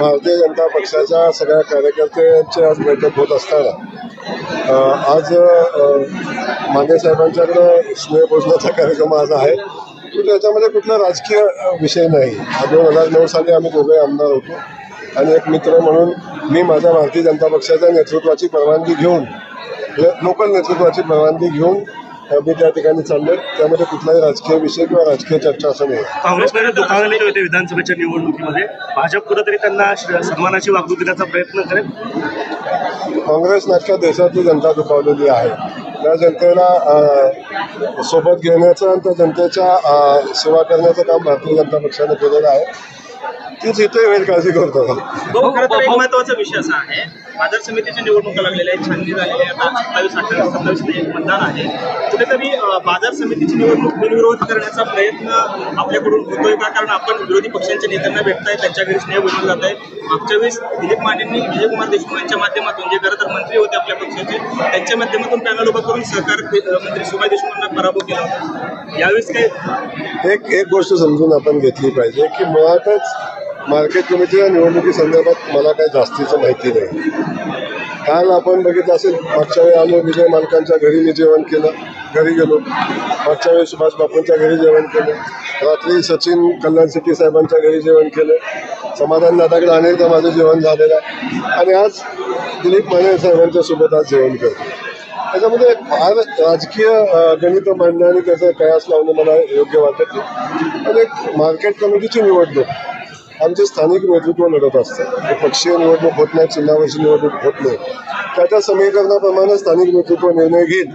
भारतीय जनता पक्षाच्या सगळ्या कार्यकर्त्यांची आज बैठक होत असताना आज माने साहेबांच्याकडं स्नेह कार्यक्रम आज आहे. त्याच्यामध्ये कुठला राजकीय विषय नाही. दोन हजार नऊ साली आम्ही दोघे आमदार होतो. आणि एक मित्र म्हणून मी माझ्या भारतीय जनता पक्षाच्या नेतृत्वाची परवानगी घेऊन लोकल नेतृत्वाची परवानगी घेऊन मी त्या ठिकाणी चाललोय त्यामध्ये कुठलाही राजकीय विषय किंवा राजकीय चर्चा असं नाही. काँग्रेसमध्ये दुखावलेले होते विधानसभेच्या निवडणुकीमध्ये. भाजप कुठेतरी त्यांना सन्मानाची वागणूक देण्याचा प्रयत्न करेल? काँग्रेस नाटकात देशातली जनता दुखावलेली आहे. त्या जनतेला सोबत घेण्याचं आणि त्या जनतेच्या सेवा करण्याचं काम भारतीय जनता पक्षाने केलेलं आहे. तीच इथे वेळ काळजी करतो. हो खरं तर एक महत्त्वाचा विषय असा आहे. बाजार समितीच्या निवडणुका लागलेल्या आहेत छाननी झालेली आहे आता सत्तावीस अठ्ठावीस सत्तावीस मतदान आहे. कुठेतरी बाजार समितीची निवडणूक बिनविरोध करण्याचा प्रयत्न आपल्याकडून होतोय का? कारण आपण विरोधी पक्षांच्या नेत्यांना भेटताय त्यांच्या घरी स्नेह बोलून जात आहे मागच्या वेळेस दिलीप मानेंनी विजयकुमार देशमुख यांच्या माध्यमातून जे खरं तर मंत्री होते आपल्या पक्षाचे त्यांच्या माध्यमातून पॅनल उभा करून सहकार मंत्री सुभाष देशमुखांना पराभव केला होता. यावेळेस काय? एक एक गोष्ट समजून आपण घेतली पाहिजे की मुळातच मार्केट कमिटीच्या निवडणुकी संदर्भात मला काही जास्तीचं माहिती नाही. काल आपण बघितलं असेल मागच्या वेळी आलो विजय मालकांच्या घरी मी जेवण केलं घरी गेलो. मागच्या वेळी सुभाष बापूंच्या घरी जेवण केलं. रात्री सचिन कल्याण सिटी साहेबांच्या घरी जेवण केलं. समाधान दादाकडे अनेकदा माझं जेवण झालेलं आहे. आणि आज दिलीप माने साहेबांच्या सोबत आज जेवण करतो त्याच्यामध्ये फार राजकीय गणित मांडणं आणि त्याचा कयास लावणं मला योग्य वाटत नाही. आणि एक मार्केट कमिटीची निवडणूक आमचे स्थानिक नेतृत्व लढत असतं. पक्षीय निवडणूक होत नाही चिन्हावरची निवडणूक होत नाही. त्या त्या समीकरणाप्रमाणे स्थानिक नेतृत्व निर्णय घेईल.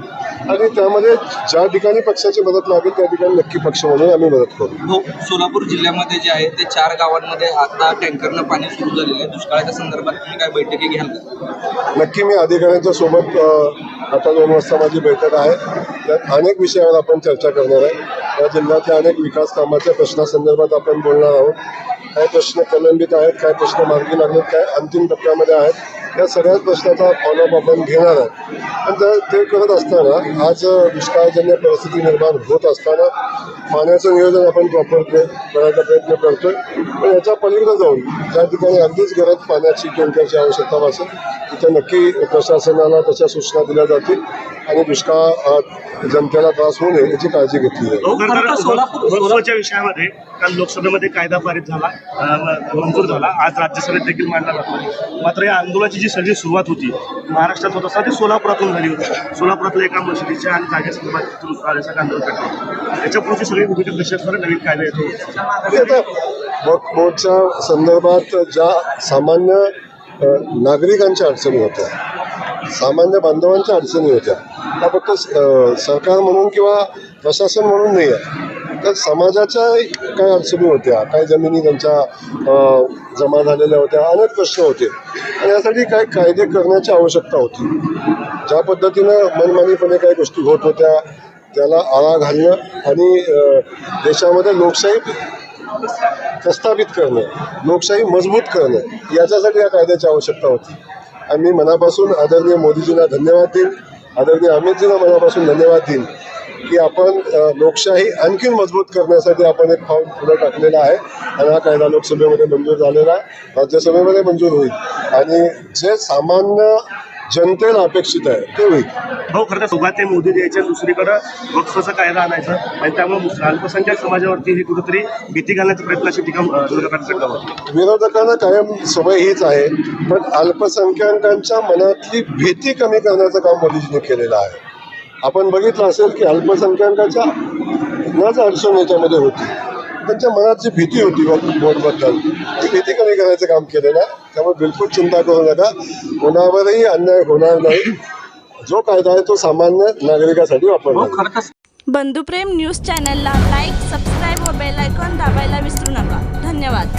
आणि त्यामध्ये ज्या ठिकाणी पक्षाची मदत लागेल त्या ठिकाणी नक्की पक्ष म्हणून आम्ही मदत करू. हो सोलापूर जिल्ह्यामध्ये जे आहे ते चार गावांमध्ये आता टँकरनं पाणी सुरू झालेलं आहे. दुष्काळाच्या संदर्भात तुम्ही काय बैठकी घ्याल नक्की मी अधिकाऱ्यांच्या सोबत आता दोन वाजता माझी बैठक आहे. त्यात अनेक विषयावर आपण चर्चा करणार आहे. या जिल्ह्यातल्या अनेक विकास कामाच्या प्रश्नासंदर्भात आपण बोलणार आहोत. काही प्रश्न प्रलंबित आहेत काही प्रश्न मार्गी लागलेत काय अंतिम टप्प्यामध्ये आहेत या सगळ्याच प्रश्नाचा फॉलोअप आपण घेणार आहे पण जर ते करत असताना आज दुष्काळजन्य परिस्थिती निर्माण होत असताना पाण्याचं नियोजन आपण प्रॉपर करायचा प्रयत्न करतोय. पण याच्या पलीकडे जाऊन ज्या ठिकाणी अगदीच गरज पाण्याची टँकरची आवश्यकता भासेल तिथे नक्की प्रशासनाला तशा सूचना दिल्या जातील आणि दुष्काळ जनतेला त्रास होऊ नये याची काळजी घेतली जाईल. विषयामध्ये काल लोकसभेमध्ये कायदा पारित झाला मंजूर झाला. आज राज्यसभेत देखील मांडला जातो. मात्र या आंदोलनाची जी सगळी सुरुवात होती महाराष्ट्रात होत असताना ती सोलापुरातून झाली होती. सोलापुरातल्या एका मशिदीच्या आणि जागेसंदर्भात आंदोलन करतो त्याच्या पुढची सगळी भूमिका कशी असणार नवीन कायदा येतो. वक्फ बोर्डच्या संदर्भात ज्या सामान्य नागरिकांच्या अडचणी होत्या सामान्य बांधवांच्या अडचणी होत्या त्या फक्त सरकार म्हणून किंवा प्रशासन म्हणून नाही आहे. तर समाजाच्या काही अडचणी होत्या काही जमिनी त्यांच्या जमा झालेल्या होत्या अनेक प्रश्न होते. आणि यासाठी काही कायदे करण्याची आवश्यकता होती. ज्या पद्धतीनं मनमानीपणे काही गोष्टी होत होत्या त्याला आळा घालणं आणि देशामध्ये लोकशाही प्रस्थापित करणं लोकशाही मजबूत करणं याच्यासाठी या कायद्याची आवश्यकता होती. आणि मी मनापासून आदरणीय मोदीजींना धन्यवाद देईन. आदरणीय अमितजींना मनापासून धन्यवाद देईन की आपण लोकशाही आणखीन मजबूत करण्यासाठी आपण एक पाऊल पुढे टाकलेला आहे आणि हा कायदा लोकसभेमध्ये मंजूर झालेला आहे. राज्यसभेमध्ये मंजूर होईल. आणि जे सामान्य जनतेला अपेक्षित आहे. ते होईल. हो खरं तर सुगाते मोदी द्यायच्या दुसरीकडं. वक्फचा कायदा आणायचा आणि त्यामुळे अल्पसंख्याक समाजावरती ही कुठेतरी भीती घालण्याचा प्रयत्न अशी टीका आहोत विरोधकांना कायम सवय हीच आहे पण अल्पसंख्याकांच्या मनातली भीती कमी करण्याचं काम मोदीजींनी केलेलं आहे. आपण बघितलं असेल की अल्पसंख्याकाच्या नच अडचण याच्यामध्ये होती. त्यांच्या मनात जी भीती होती वक्फ बोर्डबद्दल ती भीती कमी करायचं काम केलेलं आहे. त्यामुळे बिलकुल चिंता करू नका. कोणावरही अन्याय होणार नाही. जो कायदा आहे तो सामान्य नागरिकासाठी वापरला हो बंधुप्रेम न्यूज चॅनलला लाईक सबस्क्राईब व बेल आयकॉन दाबायला विसरू नका. धन्यवाद.